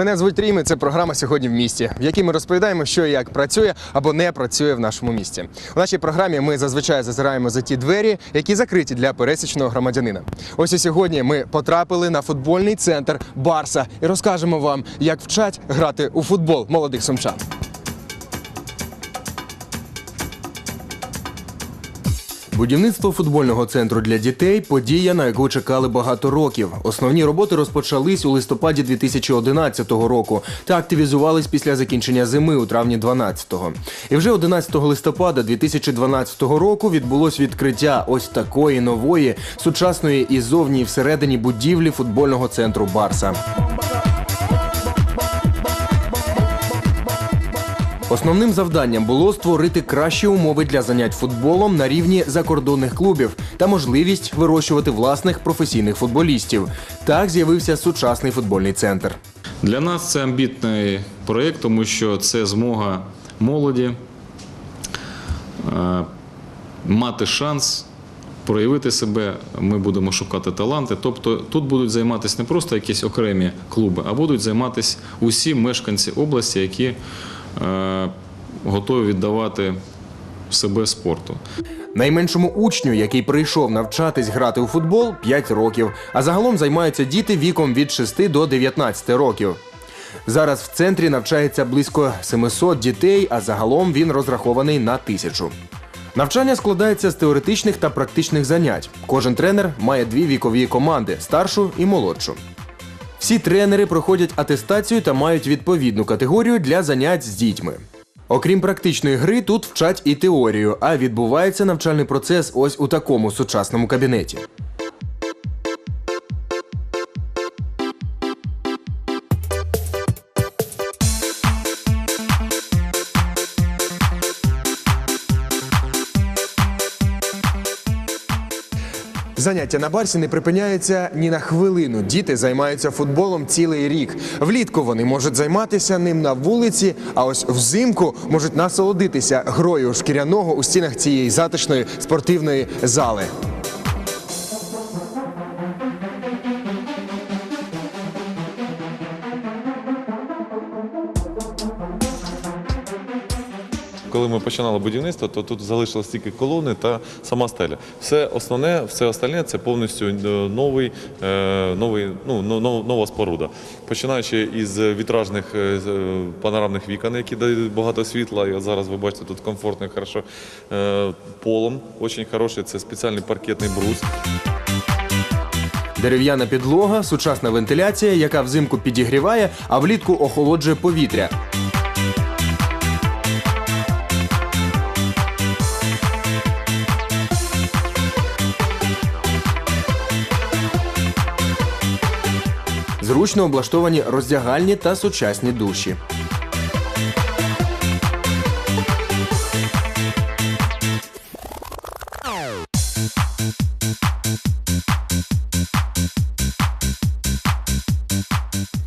Мене звуть Рім, і Це програма сьогодні в місті, в якій ми розповідаємо, що і як працює або не працює в нашому місті. У нашій програмі ми зазвичай зазираємо за ті двері, які закриті для пересічного громадянина. Ось і сьогодні ми потрапили на футбольний центр Барса і розкажемо вам, як вчать грати у футбол молодих сумчан. Будівництво футбольного центру для дітей подія, на яку чекали багато років. Основні роботи розпочались у листопаді 2011 року та активізувались після закінчення зими у травні 12-го. І вже 11 листопада 2012 року відбулось відкриття ось такої нової сучасної і зовні і всередині будівлі футбольного центру Барса. Основним завданням було створити кращі умови для занять футболом на рівні закордонних клубів та можливість вирощувати власних професійних футболістів. Так з'явився сучасний футбольний центр. Для нас це амбітний проєкт, тому що це змога молоді е, мати шанс проявити себе. Ми будемо шукати таланти. Тобто тут будуть займатися не просто якісь окремі клуби, а будуть займатися усі мешканці області, які готові віддавати себе спорту. Найменшому учню, який прийшов навчатись грати у футбол, 5 років, а загалом займаються діти віком від 6 до 19 років. Зараз в центрі навчається близько 700 дітей, а загалом він розрахований на тисячу. Навчання складається з теоретичних та практичних занять. Кожен тренер має дві вікові команди старшу і молодшу. Всі тренери проходять атестацію та мають відповідну категорію для занять з дітьми. Окрім практичної гри, тут вчать і теорію, а відбувається навчальний процес ось у такому сучасному кабінеті. Заняття на барсі не припиняються ні на хвилину. Діти займаються футболом цілий рік. Влітку вони можуть займатися ним на вулиці, а ось взимку можуть насолодитися грою шкіряного у стінах цієї затишної спортивної зали. Коли ми починали будівництво, то тут залишилось тільки колони та сама стеля. Все основне, все остальне це повністю е, новий, е, новий, ну, но- но- нова споруда. Починаючи із вітражних е, панорамних вікон, які дають багато світла. І зараз ви бачите, тут комфортно, хорошо. Полом дуже хороший, це спеціальний паркетний брус. Дерев'яна підлога, сучасна вентиляція, яка взимку підігріває, а влітку охолоджує повітря. Зручно облаштовані роздягальні та сучасні душі.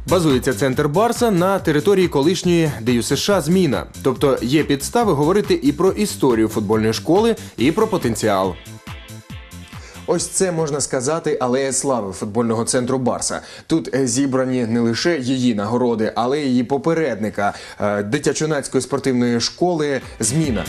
Базується центр Барса на території колишньої ДЮСШ Зміна. Тобто є підстави говорити і про історію футбольної школи, і про потенціал. Ось це можна сказати алея слави футбольного центру Барса. Тут е, зібрані не лише її нагороди, але й її попередника е, дитячо-юнацької спортивної школи Зміна.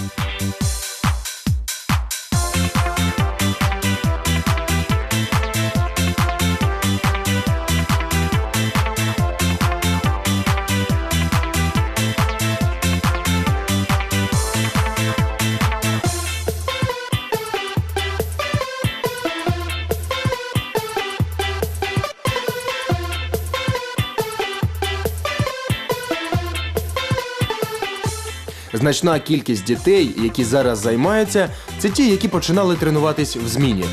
Значна кількість дітей, які зараз займаються, це ті, які починали тренуватись в зміні.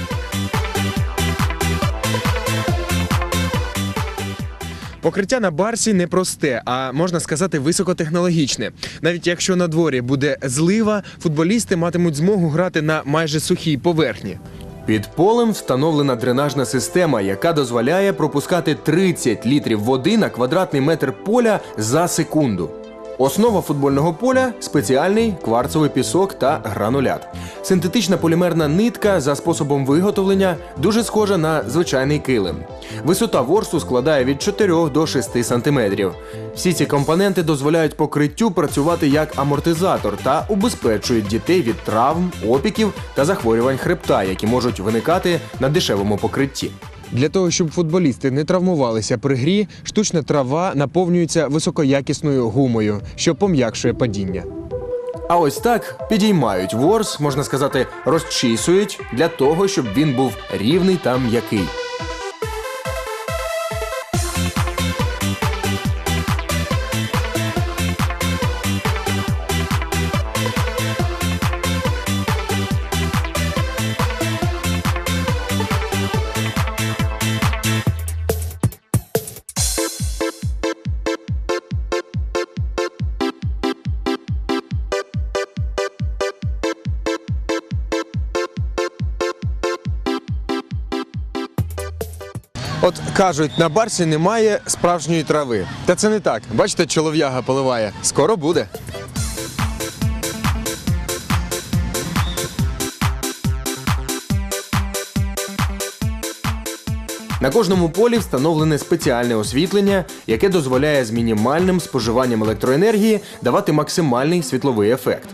Покриття на барсі не просте, а можна сказати високотехнологічне. Навіть якщо на дворі буде злива, футболісти матимуть змогу грати на майже сухій поверхні. Під полем встановлена дренажна система, яка дозволяє пропускати 30 літрів води на квадратний метр поля за секунду. Основа футбольного поля спеціальний кварцовий пісок та гранулят. Синтетична полімерна нитка за способом виготовлення дуже схожа на звичайний килим. Висота ворсу складає від 4 до 6 сантиметрів. Всі ці компоненти дозволяють покриттю працювати як амортизатор та убезпечують дітей від травм, опіків та захворювань хребта, які можуть виникати на дешевому покритті. Для того, щоб футболісти не травмувалися при грі, штучна трава наповнюється високоякісною гумою, що пом'якшує падіння. А ось так підіймають ворс, можна сказати, розчісують для того, щоб він був рівний та м'який. От кажуть, на барсі немає справжньої трави. Та це не так. Бачите, чолов'яга поливає. Скоро буде. На кожному полі встановлене спеціальне освітлення, яке дозволяє з мінімальним споживанням електроенергії давати максимальний світловий ефект.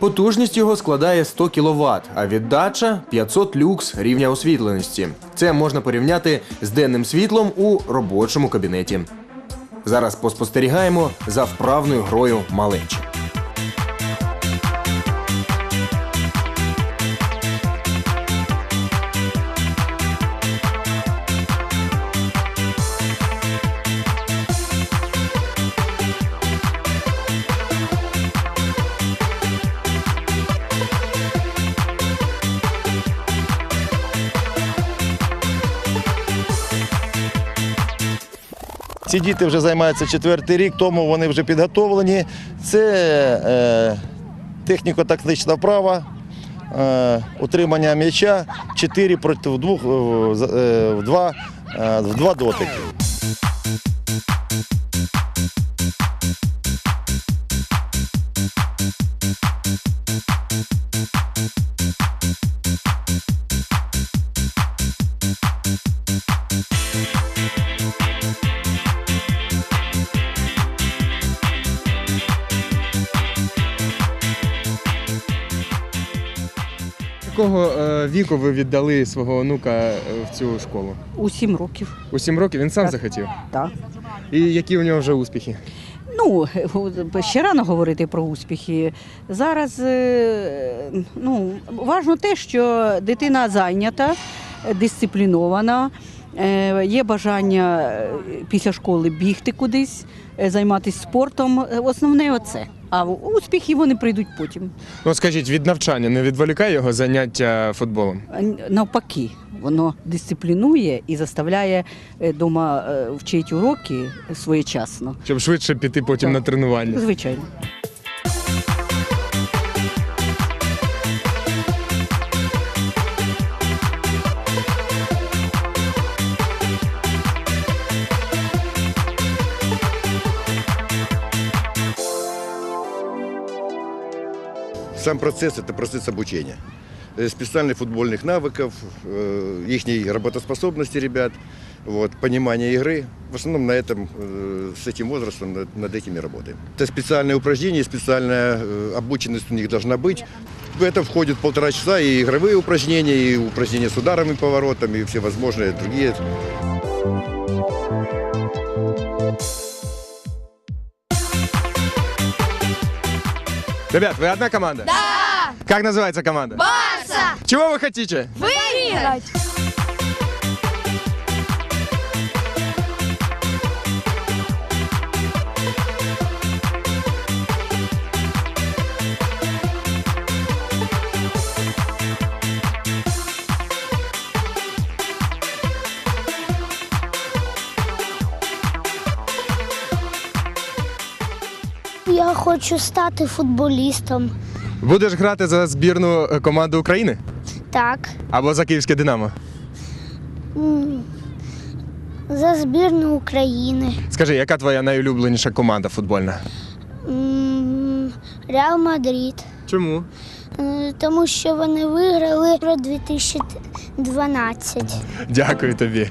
Потужність його складає 100 кВт, а віддача 500 люкс рівня освітленості. Це можна порівняти з денним світлом у робочому кабінеті. Зараз поспостерігаємо за вправною грою малечі. Ці діти вже займаються четвертий рік, тому вони вже підготовлені. Це е, техніко-тактична вправа, е, утримання м'яча 4 проти 2 в, з- е, в, два, е, дотики. Якого е, віку ви віддали свого онука е, в цю школу? У сім років. У сім років він сам Так. захотів. Так. І які у нього вже успіхи? Ну, ще рано говорити про успіхи. Зараз е, ну, важно те, що дитина зайнята, дисциплінована, є бажання після школи бігти кудись, займатися спортом. Основне оце. А успіхи вони прийдуть потім. Ну скажіть, від навчання не відволікає його заняття футболом? Навпаки, воно дисциплінує і заставляє дома вчити уроки своєчасно. Щоб швидше піти потім Так. на тренування. Звичайно. Сам процесс – это процесс обучения. Э, Специальных футбольных навыков, э, их работоспособности ребят, вот, понимание игры. В основном на этом, э, с этим возрастом над, над этими работаем. Это специальное упражнение, специальная обученность у них должна быть. В это входит полтора часа и игровые упражнения, и упражнения с ударами, поворотами, и всевозможные другие. Ребят, вы одна команда? Да! Как называется команда? Барса! Чего вы хотите? Выиграть! Я хочу стати футболістом. Будеш грати за збірну е, команду України? Так. Або за київське Динамо? За збірну України. Скажи, яка твоя найулюбленіша команда футбольна? Реал Мадрид. Чому? Е, Тому що вони виграли про 2012. Дякую тобі.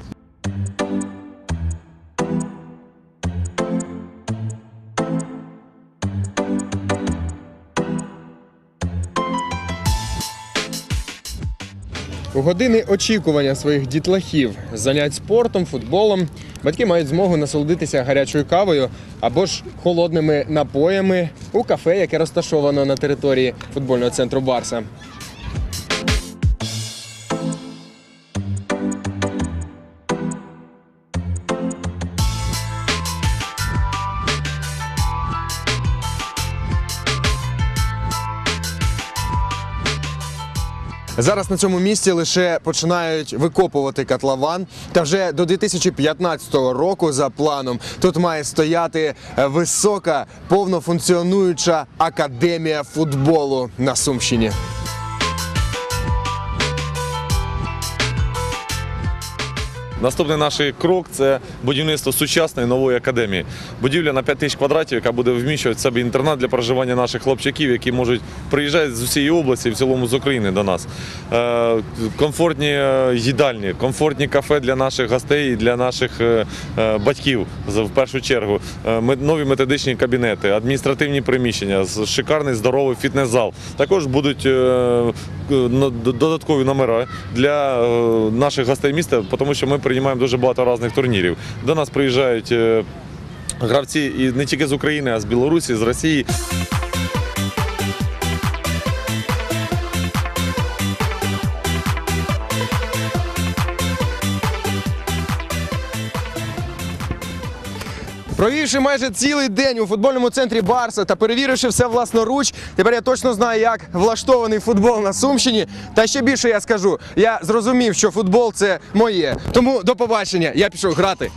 Години очікування своїх дітлахів, занять спортом, футболом, батьки мають змогу насолодитися гарячою кавою або ж холодними напоями у кафе, яке розташовано на території футбольного центру Барса. Зараз на цьому місці лише починають викопувати котлован. Та вже до 2015 року, за планом, тут має стояти е, висока повнофункціонуюча академія футболу на Сумщині. Наступний наш крок це будівництво сучасної нової академії. Будівля на 5 тисяч квадратів, яка буде вміщувати в себе інтернат для проживання наших хлопчаків, які можуть приїжджати з усієї області, в цілому з України до нас. Е, комфортні е, їдальні, комфортні кафе для наших гостей і для наших е, батьків в першу чергу. Нові методичні кабінети, адміністративні приміщення, шикарний здоровий фітнес-зал. Також будуть додаткові номера для наших гостей міста, тому що ми приймаємо дуже багато різних турнірів. До нас приїжджають е, гравці і не тільки з України, а з Білорусі, з Росії. Провівши майже цілий день у футбольному центрі Барса та перевіривши все власноруч, тепер я точно знаю, як влаштований футбол на Сумщині. Та ще більше я скажу, я зрозумів, що футбол це моє. Тому до побачення, я пішов грати.